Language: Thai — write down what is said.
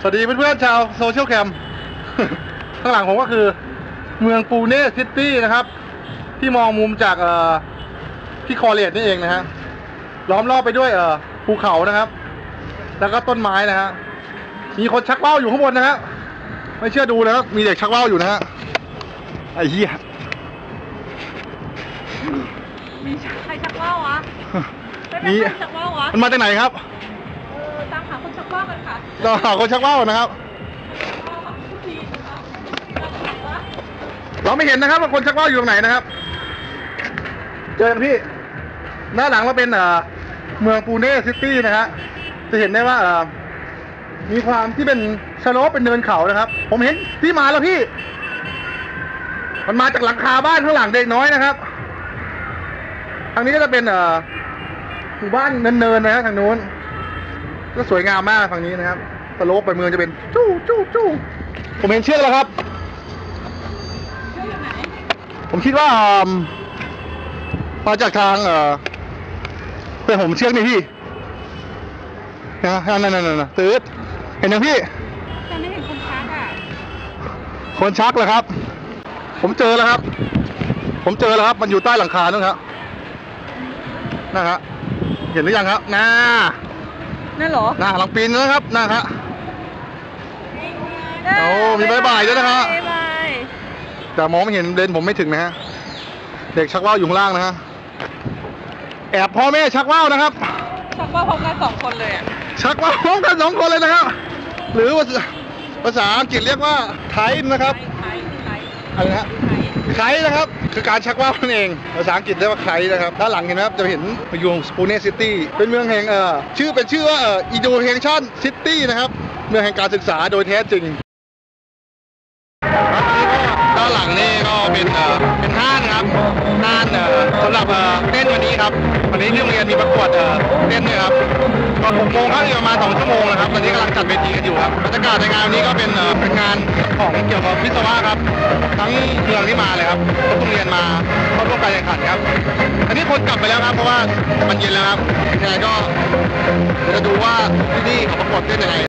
สวัสดีเพื่อนๆชาวโซเชียลแคมข้างหลังผมก็คือเมืองปูเน่ซิตี้นะครับ ที่มองมุมจากเอ่อที่คอเรียดนี่เองนะฮะล้อมรอบไปด้วยเอ่อภูเขานะครับ แล้วก็ต้นไม้นะฮะมีคนชักว่าวอยู่ข้างบนนะฮะไม่เชื่อดูนะครับมีเด็กชักว่าวอยู่นะฮะไอ้เหี้ยมีใครชักว่าววะไม่เป็นนี่ใครชักว่าววะมันมาจากไหนครับ ชักว่าวกันค่ะเราหาคนชักว่าวนะครับว่าวค่ะทุกทีนะคะมาจากไหนวะเราไม่เห็นนะครับว่าคนชักว่าวอยู่ตรงไหนนะครับ เจอกันพี่ หน้าหลังเราเป็นเอ่อเมืองปูเน่ซิตี้นะฮะ จะเห็นได้ว่าเอ่อมีความที่เป็นสโลปเป็นเนินเขานะครับ ผมเห็นที่มาแล้วพี่ มันมาจากหลังคาบ้านข้างหลังเด็กน้อยนะครับ ทางนี้ก็จะเป็นเอ่อหมู่บ้านเนินๆนะฮะทางนู้น ก็สวยงามมากฝั่งนี้นะครับสโลปไปเมืองจะเป็นจู้จู้จู้ผมเห็นเชือกแล้วครับเชื่ออยู่ไหนผมคิดว่าอืมมาจากทางเอ่อเป็นผมเชือกนี่พี่นะนั่นนั่นนั่นตืดเห็นยังพี่แต่ไม่เห็นคนชักอะคนชักเหรอครับ ผมเจอแล้วครับ ผมเจอแล้วครับ มันอยู่ใต้หลังคานู่นครับนะฮะเห็นหรือยังครับน่า นั่นเหรอน่าหลังปีนนะครับน่าฮะ โอ้มีบ๊ายบายด้วยนะฮะ บ๊ายบายแต่มองไม่เห็นเลนผมไม่ถึงนะฮะ เด็กชักว่าวอยู่ข้างล่างนะฮะ แอบพ่อแม่ชักว่าวนะครับ ชักว่าวพร้อมกันสองคนเลยอะ ชักว่าวพร้อมกันสองคนเลยนะครับ หรือภาษาภาษาอังกฤษเรียกว่าไทม์นะครับ ไทยไทยอะไรนะฮะ ไทย ไคนะครับ คือการชักว่าวนั่นเอง ภาษาอังกฤษเรียกว่าไคนะครับ ด้านหลังเห็นไหมครับ จะเห็นอยู่สปูเน่ซิตี้ เป็นเมืองแห่งเอ่อชื่อเป็นชื่อว่าเอ่ออีโดเฮนชั่นซิตี้นะครับ เมืองแห่งการศึกษาโดยแท้จริงด้านหลังนี่ก็เป็นเอ่อเป็นห้างครับห้างเอ่อสำหรับเอ่อเครับวันนี้ที่โรงเรียนมีประกวดเต้นด้วยครับตอนหกโมงครับอีกประมาณสองชั่วโมงนะครับตอนนี้กำลังจัดเวทีกันอยู่ครับบรรยากาศในงานวันนี้ก็เป็นเป็นงานของเกี่ยวกับวิศวะครับ ทั้งเมืองที่มาเลยครับทุกโรงเรียนมาเข้าร่วมการแข่งขันครับ อันนี้คนกลับไปแล้วครับเพราะว่ามันเย็นแล้วครับยังไงก็จะดูว่าที่นี่เขาประกวดเต้นยังไง